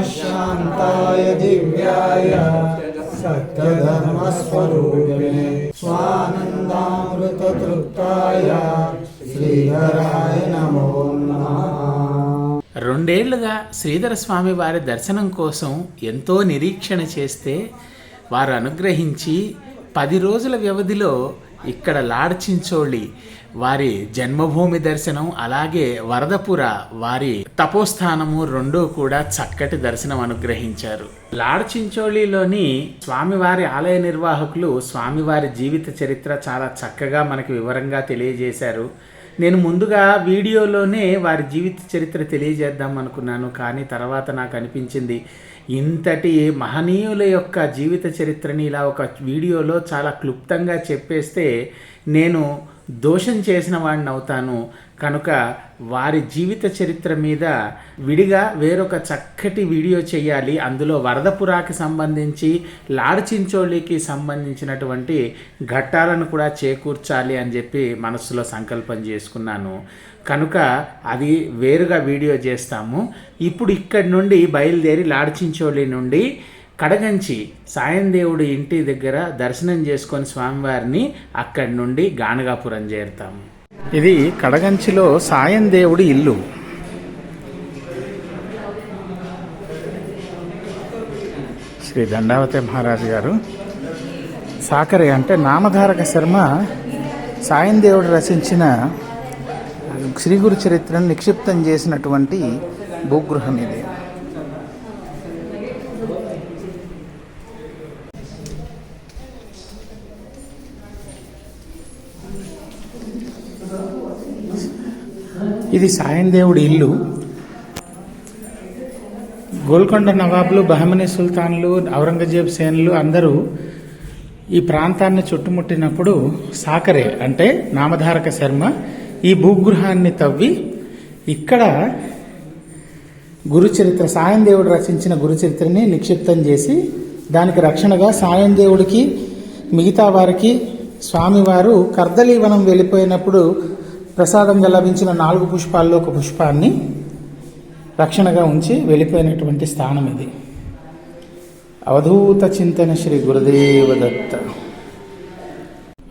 शान्ताय दिव्याय सत्यधर्मस्वरूपिणे स्वानन्दामृततृप्ताय श्रीधराय नमो नमः రెండేళ్లుగా శ్రీధర స్వామి వారి దర్శనం కోసం ఎంతో నిరీక్షణ చేస్తే వారు అనుగ్రహించి పది రోజుల వ్యవధిలో ఇక్కడ లాడ్చించోళి వారి జన్మభూమి దర్శనం అలాగే వరదపుర వారి తపోస్థానము రెండూ కూడా చక్కటి దర్శనం అనుగ్రహించారు. లాడ్చించోళిలోని స్వామివారి ఆలయ నిర్వాహకులు స్వామివారి జీవిత చరిత్ర చాలా చక్కగా మనకి వివరంగా తెలియజేశారు. నేను ముందుగా వీడియోలోనే వారి జీవిత చరిత్ర తెలియజేద్దాం అనుకున్నాను కానీ తర్వాత నాకు అనిపించింది ఇంతటి మహనీయుల యొక్క జీవిత చరిత్రని ఇలా ఒక వీడియోలో చాలా క్లుప్తంగా చెప్పేస్తే నేను దోషం చేసిన వాడిని అవుతాను. కనుక వారి జీవిత చరిత్ర మీద విడిగా వేరొక చక్కటి వీడియో చేయాలి. అందులో వరదపురాకి సంబంధించి లాడచించోళికి సంబంధించినటువంటి ఘట్టాలను కూడా చేకూర్చాలి అని చెప్పి మనసులో సంకల్పం చేసుకున్నాను. కనుక అది వేరుగా వీడియో చేస్తాము. ఇప్పుడు ఇక్కడి నుండి బయలుదేరి లాడచించోళి నుండి కడగంచి సాయందేవుడి ఇంటి దగ్గర దర్శనం చేసుకొని స్వామివారిని అక్కడి నుండి గానగాపురం చేరుతాము ఇది కడగంచిలో సాయం దేవుడి ఇల్లు. శ్రీ దండావతి మహారాజు గారు సాకరే అంటే నామధారక శర్మ సాయం దేవుడు రచించిన శ్రీ గురు చరిత్రను నిక్షిప్తం చేసినటువంటి భూగృహం ఇది. ఇది సాయం దేవుడి ఇల్లు. గోల్కొండ నవాబులు బహమనీ సుల్తాన్లు ఔరంగజేబ్ సేన్లు అందరూ ఈ ప్రాంతాన్ని చుట్టుముట్టినప్పుడు సాకరే అంటే నామధారక శర్మ ఈ భూగృహాన్ని తవ్వి ఇక్కడ గురుచరిత్ర సాయం దేవుడు రచించిన గురుచరిత్రని నిక్షిప్తం చేసి దానికి రక్షణగా సాయం దేవుడికి మిగతా వారికి స్వామివారు కర్దలీవనం వెళ్ళిపోయినప్పుడు ప్రసాదంగా లభించిన నాలుగు పుష్పాల్లో ఒక పుష్పాన్ని రక్షణగా ఉంచి వెళ్ళిపోయినటువంటి స్థానం ఇది. అవధూత చింతన శ్రీ గురుదేవ దత్త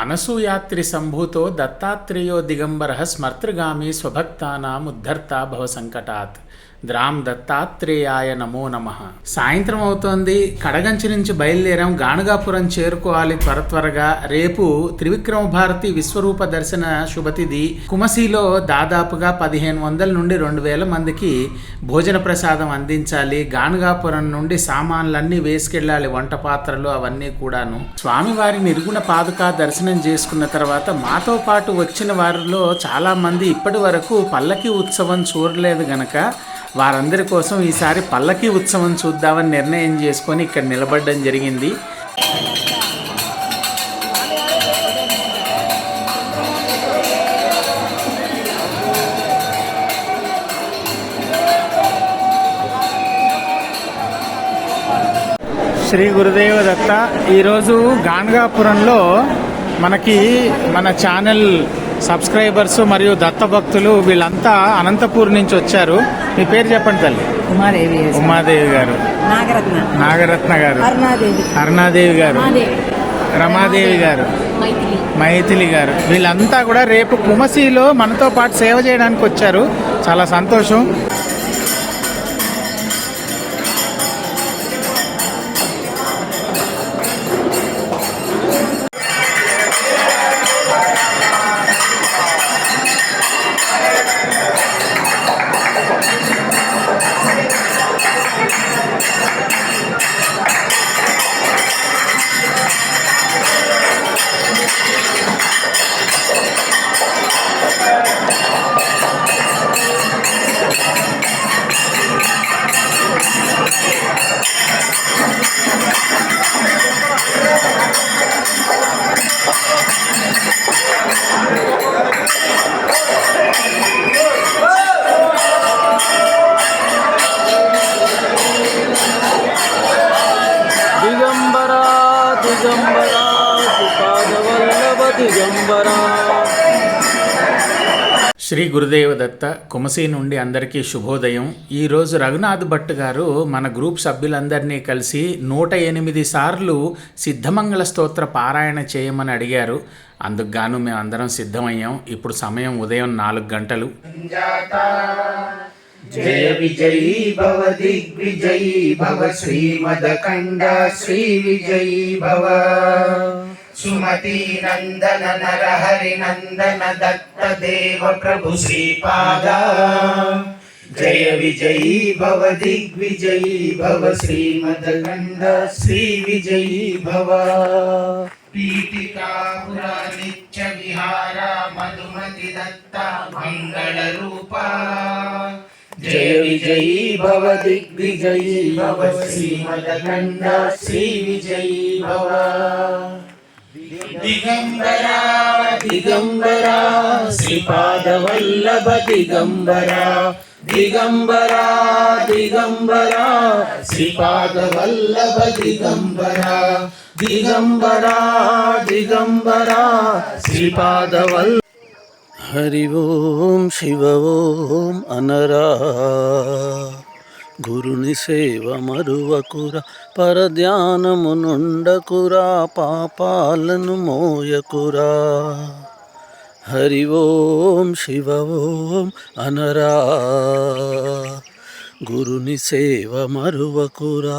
అనసూయాత్రి సంభూతో దత్తాత్రేయో దిగంబర స్మర్తృగామి స్వభక్తానాం ఉద్ధర్త భవ సంకటాత్. ద్రామ్ దత్తాత్రేయాయ నమో నమ. సాయంత్రం అవుతోంది. కడగంచి నుంచి బయలుదేరాం. గానుగాపురం చేరుకోవాలి త్వర త్వరగా. రేపు త్రివిక్రమ భారతి విశ్వరూప దర్శన శుభతిథి కుమసిలో దాదాపుగా పదిహేను వందల నుండి రెండు వేల మందికి భోజన ప్రసాదం అందించాలి. గానుగాపురం నుండి సామాన్లన్నీ వేసుకెళ్ళాలి. వంట పాత్రలు అవన్నీ కూడాను. స్వామివారి నిర్గుణ పాదుక దర్శనం చేసుకున్న తర్వాత మాతో పాటు వచ్చిన వారిలో చాలామంది ఇప్పటి వరకు పల్లకి ఉత్సవం చూడలేదు గనక వారందరి కోసం ఈసారి పల్లకి ఉత్సవం చూద్దామని నిర్ణయం చేసుకొని ఇక్కడ నిలబడడం జరిగింది. శ్రీ గురుదేవ దత్త ఈరోజు గాన్గాపురంలో మనకి మన ఛానల్ సబ్స్క్రైబర్స్ మరియు దత్త భక్తులు వీళ్ళంతా అనంతపూర్ నుంచి వచ్చారు. మీ పేరు చెప్పండి తల్లి. ఉమాదేవి ఉమాదేవి గారు. నాగరత్న. నాగరత్న గారు. అరుణాదేవి. అరుణాదేవి గారు. రమాదేవి గారు. మైథిలి. గారు. వీళ్ళంతా కూడా రేపు కుమసిలో మనతో పాటు సేవ చేయడానికి వచ్చారు. చాలా సంతోషం. దిగంబరా శ్రీ గురుదేవ దత్త కుమసి నుండి అందరికీ శుభోదయం. ఈరోజు రఘునాథ్ భట్ గారు మన గ్రూప్ సభ్యులందరినీ కలిసి నూట ఎనిమిది సార్లు సిద్ధమంగళ స్తోత్ర పారాయణ చేయమని అడిగారు. అందుకు గాను మేము అందరం సిద్ధమయ్యాం. ఇప్పుడు సమయం ఉదయం నాలుగు గంటలు. జయ విజయీ భవ దిగ్విజయీ భవ శ్రీమదఖండ శ్రీ విజయీ భవ. సుమతి నందన నర హరి నందన దత్త దేవ ప్రభు శ్రీపాద జయ విజయీ భవ దిగ్విజయీ భవ శ్రీమదఖండ శ్రీ విజయీ భవ పీఠికాపుర నిత్య విహార మధుమతి దత్త మంగళ రూప జయ విజయీ భవ దిగ్విజయీ భవ శ్రీమదఖండ శ్రీ విజయీ భవ దిగంబరా దిగంబరా శ్రీపాద వల్లభ దిగంబరా దిగంబరా దిగంబరా గురుని సేవ మరువకురా పరధ్యానము నుండకురా పాపాలను మోయకురా. హరి ఓం శివ ఓం అనరా. గురుని సేవ మరువకురా.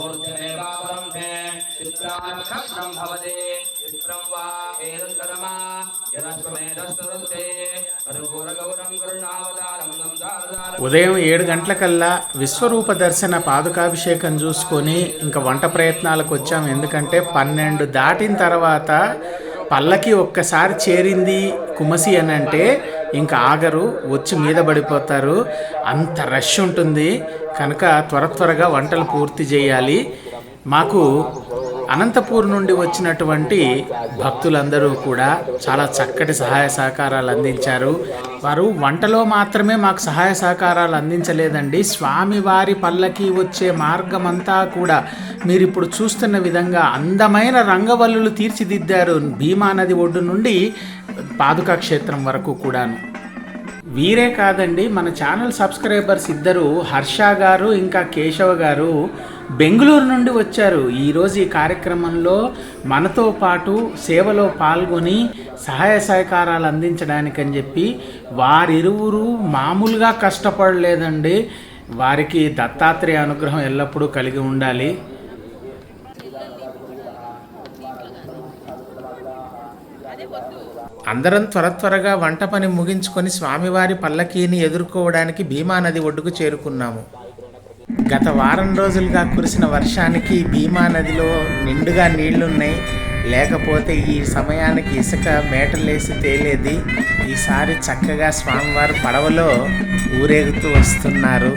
ఊర్ధ్వమేవావలంబే చిత్రానక్షత్రం భవతే చిత్రం వా ఏదంకరమా యదశ్వమేధస్తదంతే అనుకూలగౌరం కరుణావతారం ఉదయం ఏడు గంటలకల్లా విశ్వరూప దర్శన పాదుకాభిషేకం చూసుకొని ఇంకా వంట ప్రయత్నాలకు వచ్చాం. ఎందుకంటే పన్నెండు దాటిన తర్వాత పల్లకి ఒక్కసారి చేరింది కుమసి అని అంటే ఇంకా ఆగరు వచ్చి మీద పడిపోతారు. అంత రష్ ఉంటుంది. కనుక త్వర త్వరగా వంటలు పూర్తి చేయాలి. మాకు అనంతపూర్ నుండి వచ్చినటువంటి భక్తులందరూ కూడా చాలా చక్కటి సహాయ సహకారాలు అందించారు. వారు వంటలో మాత్రమే మాకు సహాయ సహకారాలు అందించలేదండి. స్వామివారి పల్లకి వచ్చే మార్గమంతా కూడా మీరు ఇప్పుడు చూస్తున్న విధంగా అందమైన రంగవల్లులు తీర్చిదిద్దారు భీమా నది ఒడ్డు నుండి పాదుకా క్షేత్రం వరకు కూడాను. వీరే కాదండి మన ఛానల్ సబ్స్క్రైబర్స్ ఇద్దరు హర్ష గారు ఇంకా కేశవ గారు బెంగళూరు నుండి వచ్చారు. ఈరోజు ఈ కార్యక్రమంలో మనతో పాటు సేవలో పాల్గొని సహాయ సహకారాలు అందించడానికని చెప్పి వారిరువురు మామూలుగా కష్టపడలేదండి. వారికి దత్తాత్రేయ అనుగ్రహం ఎల్లప్పుడూ కలిగి ఉండాలి. అందరం త్వర త్వరగా వంట పని ముగించుకొని స్వామివారి పల్లకీని ఎదుర్కోవడానికి భీమా నది ఒడ్డుకు చేరుకున్నాము. గత వారం రోజులుగా కురిసిన వర్షానికి భీమా నదిలో నిండుగా నీళ్ళున్నాయి. లేకపోతే ఈ సమయానికి ఇసుక మేటలేసి తేలేది. ఈసారి చక్కగా స్వామివారు పడవలో ఊరేగుతూ వస్తున్నారు.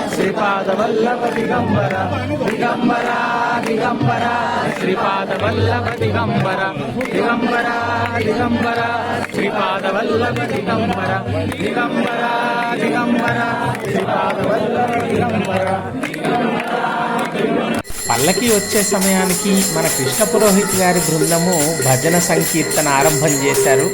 శ్రీపాద వల్లభ దిగంబర దిగంబర దిగంబర శ్రీపాద వల్లభ దిగంబర దిగంబర దిగంబర శ్రీపాద వల్లభ దిగంబర దిగంబర దిగంబర శ్రీపాద వల్లభ దిగంబర పల్లకి వచ్చే సమయానికి మన కృష్ణ పురోహిత్ గారి బృందము భజన సంకీర్తన ఆరంభం చేశారు.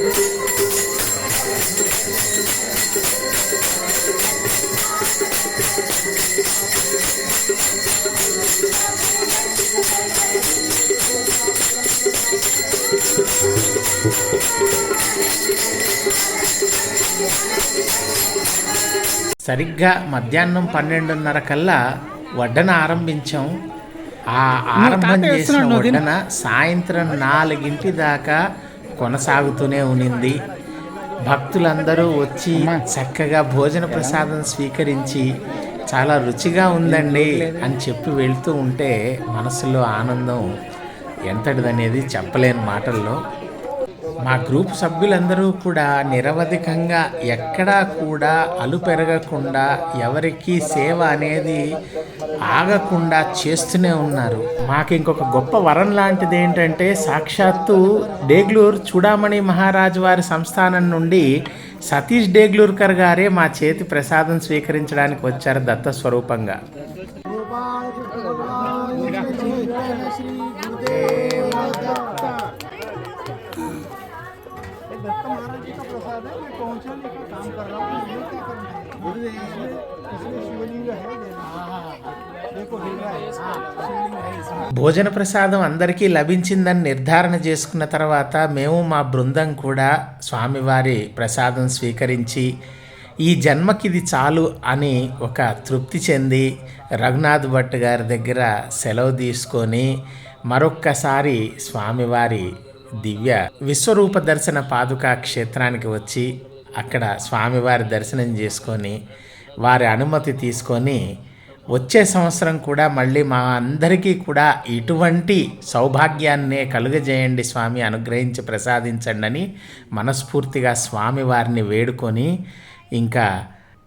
సరిగ్గా మధ్యాహ్నం పన్నెండున్నర కల్లా వడ్డన ఆరంభించాం. ఆ ఆరంభం చేసిన వడ్డన సాయంత్రం నాలుగింటి దాకా కొనసాగుతూనే ఉనింది. భక్తులందరూ వచ్చి చక్కగా భోజన ప్రసాదం స్వీకరించి చాలా రుచిగా ఉందండి అని చెప్పి వెళ్తూ ఉంటే మనసులో ఆనందం ఎంతటిదనేది చెప్పలేని మాటల్లో మా గ్రూప్ సభ్యులందరూ కూడా నిరవధికంగా ఎక్కడా కూడా అలు పెరగకుండా ఎవరికి సేవ అనేది ఆగకుండా చేస్తూనే ఉన్నారు. మాకు ఇంకొక గొప్ప వరం లాంటిది ఏంటంటే సాక్షాత్తు డేగ్లూర్ చూడామణి మహారాజు వారి సంస్థానం నుండి సతీష్ డేగ్లూర్కర్ గారే మా చేతి ప్రసాదం స్వీకరించడానికి వచ్చారు దత్త స్వరూపంగా. दत्त महाराज जी का प्रसाद है मैं पहुंचाने का काम कर रहा हूँ ये क्या करना है इसमें इसमें शिवलिंग है देखो हिल रहा है शिवलिंग है इसमें భోజన ప్రసాదం అందరికీ లభించిందని నిర్ధారణ చేసుకున్న తర్వాత మేము మా బృందం కూడా స్వామివారి ప్రసాదం స్వీకరించి ఈ జన్మకిది చాలు అని ఒక తృప్తి చెంది రఘునాథ్ భట్ గారి దగ్గర సెలవు తీసుకొని మరొక్కసారి స్వామివారి దివ్య విశ్వరూప దర్శన పాదుకా క్షేత్రానికి వచ్చి అక్కడ స్వామివారి దర్శనం చేసుకొని వారి అనుమతి తీసుకొని వచ్చే సంవత్సరం కూడా మళ్ళీ మా అందరికీ కూడా ఇటువంటి సౌభాగ్యాన్నే కలుగజేయండి స్వామి అనుగ్రహించి ప్రసాదించండి అని మనస్ఫూర్తిగా స్వామివారిని వేడుకొని ఇంకా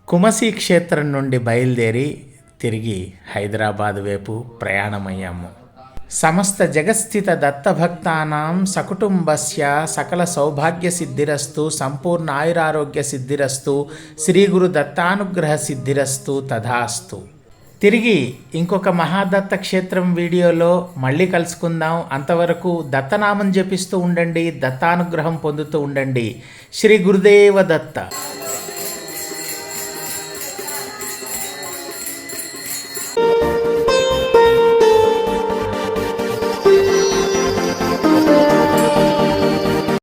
కుమసి క్షేత్రం నుండి బయలుదేరి తిరిగి హైదరాబాద్ వైపు ప్రయాణమయ్యాము. సమస్త జగస్థిత దత్తభక్తానాం సకుటుంబస్య సకల సౌభాగ్య సిద్ధిరస్తు సంపూర్ణ ఆయురారోగ్య సిద్ధిరస్తు శ్రీ గురు దత్తానుగ్రహ సిద్ధిరస్తు తథాస్తు. తిరిగి ఇంకొక మహాదత్త క్షేత్రం వీడియోలో మళ్ళీ కలుసుకుందాం. అంతవరకు దత్తనామం జపిస్తూ ఉండండి దత్తానుగ్రహం పొందుతూ ఉండండి. శ్రీ గురుదేవ దత్త